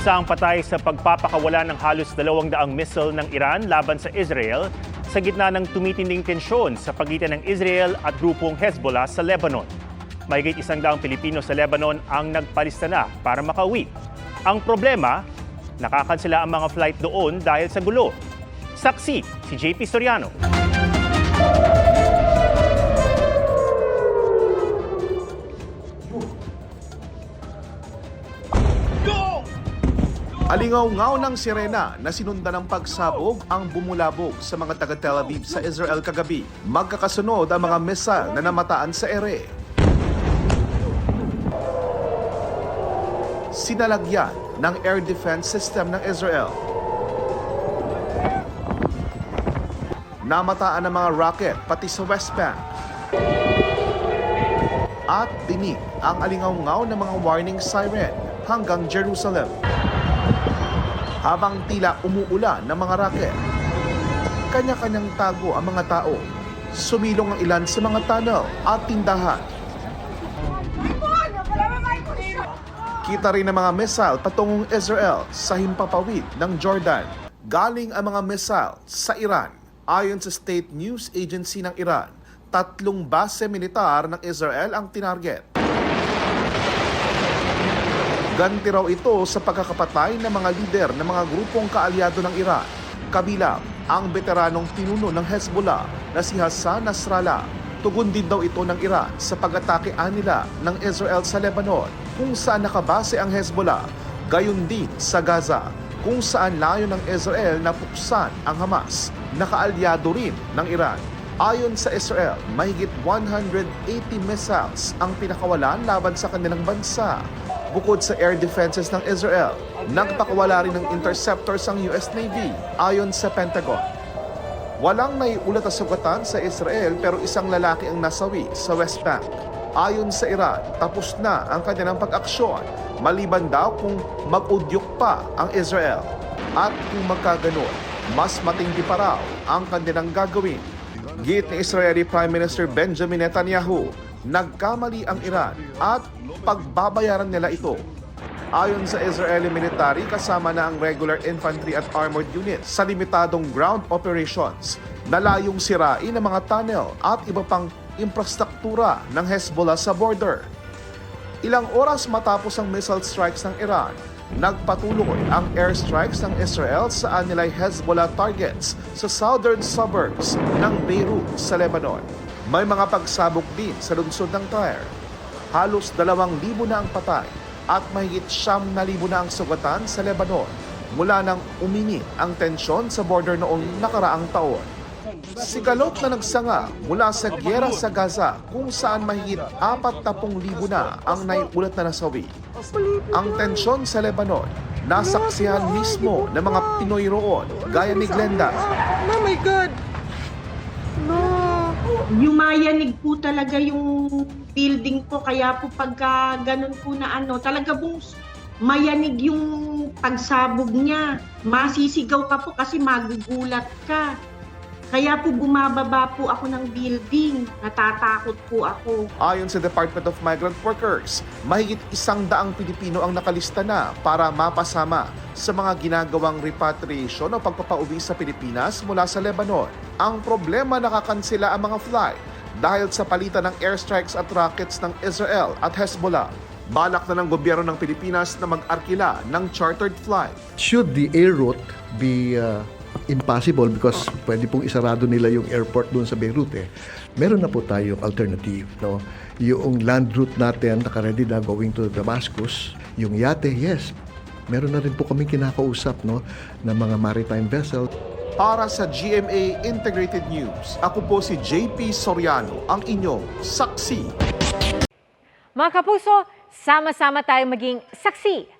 Isa ang patay sa pagpapakawala ng halos dalawang daang missile ng Iran laban sa Israel sa gitna ng tumitinding tensyon sa pagitan ng Israel at grupong Hezbollah sa Lebanon. Mahigit isang daang Pilipino sa Lebanon ang nagpalista na para makauwi. Ang problema, nakakansela ang mga flight doon dahil sa gulo. Saksi si JP Soriano. Alingaw-ngaw ng sirena na sinundan ng pagsabog ang bumulabog sa mga taga Tel Aviv sa Israel kagabi. Magkakasunod ang mga missile na namataan sa ere. Sinalagyan ng air defense system ng Israel. Namataan ang mga rocket pati sa West Bank. At dinig ang alingaw-ngaw ng mga warning siren hanggang Jerusalem habang tila umuulan ng mga raket. Kanya-kanyang tago ang mga tao. Sumilong ang ilan sa mga tunnel at tindahan. Kita rin ang mga missile patungong Israel sa himpapawid ng Jordan. Galing ang mga missile sa Iran. Ayon sa State News Agency ng Iran, tatlong base militar ng Israel ang tinarget. Ganti raw ito sa pagkakapatay ng mga lider ng mga grupong kaalyado ng Iran. Kabilang ang veteranong pinuno ng Hezbollah na si Hassan Nasrallah. Tugon din daw ito ng Iran sa pag-atake nila ng Israel sa Lebanon kung saan nakabase ang Hezbollah. Gayon din sa Gaza kung saan layo ng Israel na puksan ang Hamas. Nakaalyado rin ng Iran. Ayon sa Israel, mahigit 180 missiles ang pinakawalan laban sa kanilang bansa. Bukod sa air defenses ng Israel, nagpakawala rin ng interceptors ang US Navy ayon sa Pentagon. Walang naiulat na sugatan sa Israel pero isang lalaki ang nasawi sa West Bank. Ayon sa Iran, tapos na ang kanilang pag-aksyon maliban daw kung mag-udyok pa ang Israel. At kung magkaganon, mas matindi pa raw ang kanilang gagawin. Git ni Israeli Prime Minister Benjamin Netanyahu, nagkamali ang Iran at pagbabayaran nila ito. Ayon sa Israeli military, kasama na ang regular infantry at armored units sa limitadong ground operations na layong sirain ang mga tunnel at iba pang infrastruktura ng Hezbollah sa border. Ilang oras matapos ang missile strikes ng Iran, nagpatuloy ang airstrikes ng Israel sa anilay Hezbollah targets sa southern suburbs ng Beirut sa Lebanon. May mga pagsabog din sa lungsod ng Tyre. Halos dalawang libo na ang patay at mahigit siyam na libo na ang sugatan sa Lebanon mula nang uminit ang tensyon sa border noong nakaraang taon. Sigalot na nagsanga mula sa gyera sa Gaza kung saan mahigit 40,000 na ang naiulat na nasawi. Ang tensyon sa Lebanon nasaksihan mismo ng mga Pinoy roon gaya ni Glenda. Yumayanig po talaga yung building po kaya po pagka ganun po na ano, talaga pong mayanig yung pagsabog niya. Masisigaw ka po kasi magugulat ka. Kaya po bumababa po ako ng building. Natatakot po ako. Ayon sa Department of Migrant Workers, mahigit isang daang Pilipino ang nakalista na para mapasama sa mga ginagawang repatriation o pagpapauwi sa Pilipinas mula sa Lebanon. Ang problema nakakansela ang mga flight dahil sa palitan ng airstrikes at rockets ng Israel at Hezbollah. Balak na ng gobyerno ng Pilipinas na mag-arkila ng chartered flight. should the air route be uh, impossible because pwede pong isarado nila yung airport doon sa Beirut eh. Meron na po tayong alternative, no? Yung land route natin naka-ready na going to Damascus. Yung yate, yes. Meron na rin po kami kinakausap, no, ng mga maritime vessel. Para sa GMA Integrated News, ako po si JP Soriano, ang inyong saksi. Mga kapuso, sama-sama tayong maging saksi.